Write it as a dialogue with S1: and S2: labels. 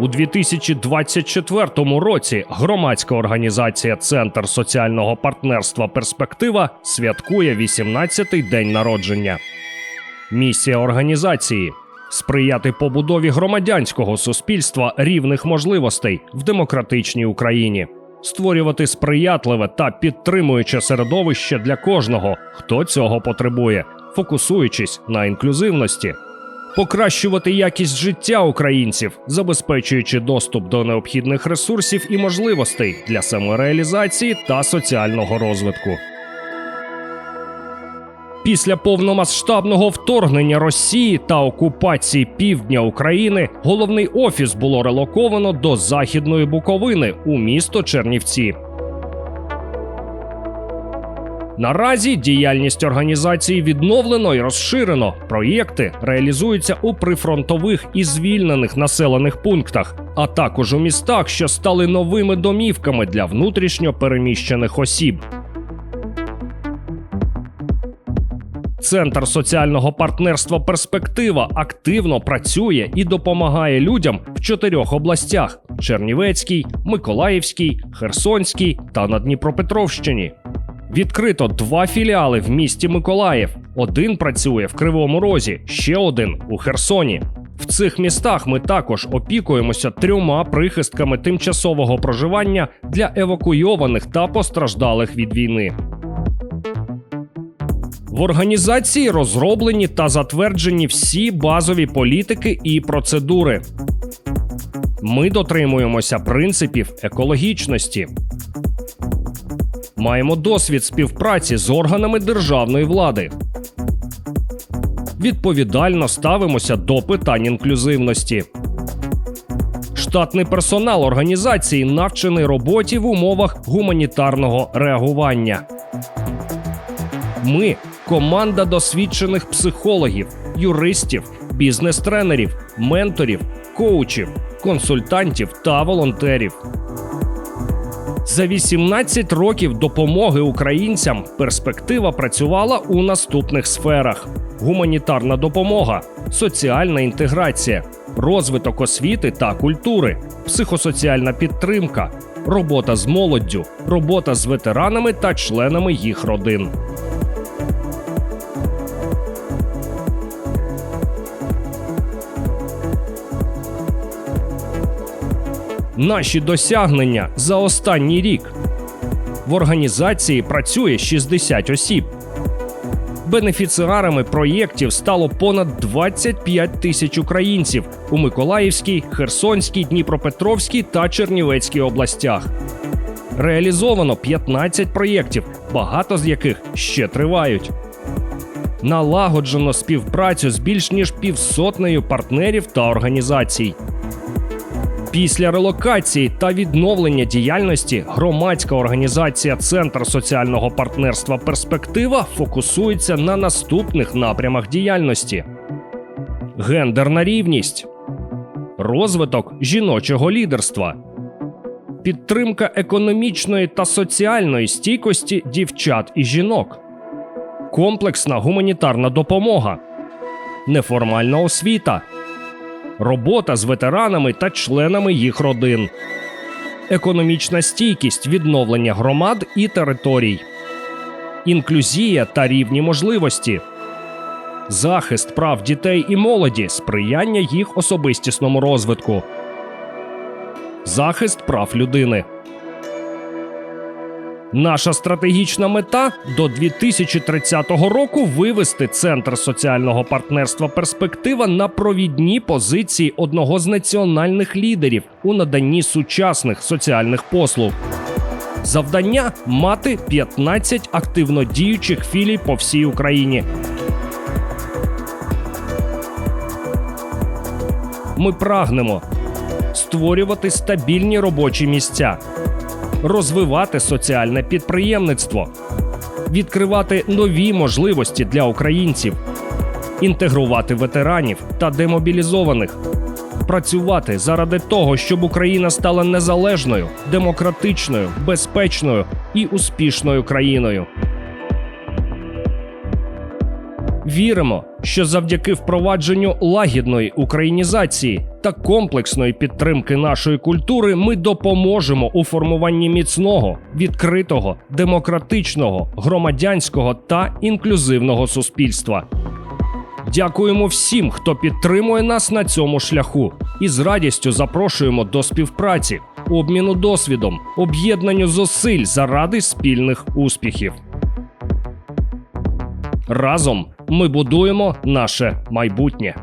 S1: У 2024 році громадська організація Центр соціального партнерства Перспектива святкує 18-й день народження. Місія організації сприяти побудові громадянського суспільства рівних можливостей в демократичній Україні, створювати сприятливе та підтримуюче середовище для кожного, хто цього потребує, фокусуючись на інклюзивності. Покращувати якість життя українців, забезпечуючи доступ до необхідних ресурсів і можливостей для самореалізації та соціального розвитку. Після повномасштабного вторгнення Росії та окупації півдня України головний офіс було релоковано до Західної Буковини у місто Чернівці. Наразі діяльність організації відновлено і розширено. Проєкти реалізуються у прифронтових і звільнених населених пунктах, а також у містах, що стали новими домівками для внутрішньо переміщених осіб. Центр соціального партнерства Перспектива активно працює і допомагає людям в чотирьох областях: Чернівецькій, Миколаївській, Херсонській та на Дніпропетровщині. Відкрито два філіали в місті Миколаїв. Один працює в Кривому Розі, ще один у Херсоні. В цих містах ми також опікуємося трьома прихистками тимчасового проживання для евакуйованих та постраждалих від війни. В організації розроблені та затверджені всі базові політики і процедури. Ми дотримуємося принципів екологічності. Маємо досвід співпраці з органами державної влади. Відповідально ставимося до питань інклюзивності. Штатний персонал організації навчений роботі в умовах гуманітарного реагування. Ми команда досвідчених психологів, юристів, бізнес-тренерів, менторів, коучів, консультантів та волонтерів. За 18 років допомоги українцям перспектива працювала у наступних сферах: гуманітарна допомога, соціальна інтеграція, розвиток освіти та культури, психосоціальна підтримка, робота з молоддю, робота з ветеранами та членами їх родин. Наші досягнення за останній рік. В організації працює 60 осіб. Бенефіціарами проєктів стало понад 25 тисяч українців у Миколаївській, Херсонській, Дніпропетровській та Чернівецькій областях. Реалізовано 15 проєктів, багато з яких ще тривають. Налагоджено співпрацю з більш ніж півсотнею партнерів та організацій. Після релокації та відновлення діяльності громадська організація Центр соціального партнерства Перспектива фокусується на наступних напрямах діяльності: гендерна рівність, розвиток жіночого лідерства, підтримка економічної та соціальної стійкості дівчат і жінок, комплексна гуманітарна допомога, неформальна освіта робота з ветеранами та членами їх родин, економічна стійкість відновлення громад і територій, інклюзія та рівні можливості, захист прав дітей і молоді, сприяння їх особистісному розвитку, захист прав людини. Наша стратегічна мета до 2030 року вивести центр соціального партнерства перспектива на провідні позиції одного з національних лідерів у наданні сучасних соціальних послуг. Завдання мати 15 активно діючих філій по всій Україні. Ми прагнемо створювати стабільні робочі місця розвивати соціальне підприємництво, відкривати нові можливості для українців, інтегрувати ветеранів та демобілізованих, працювати заради того, щоб Україна стала незалежною, демократичною, безпечною і успішною країною. Віримо, що завдяки впровадженню лагідної українізації та комплексної підтримки нашої культури ми допоможемо у формуванні міцного, відкритого, демократичного, громадянського та інклюзивного суспільства. Дякуємо всім, хто підтримує нас на цьому шляху, і з радістю запрошуємо до співпраці, обміну досвідом, об'єднанню зусиль заради спільних успіхів. Разом ми будуємо наше майбутнє.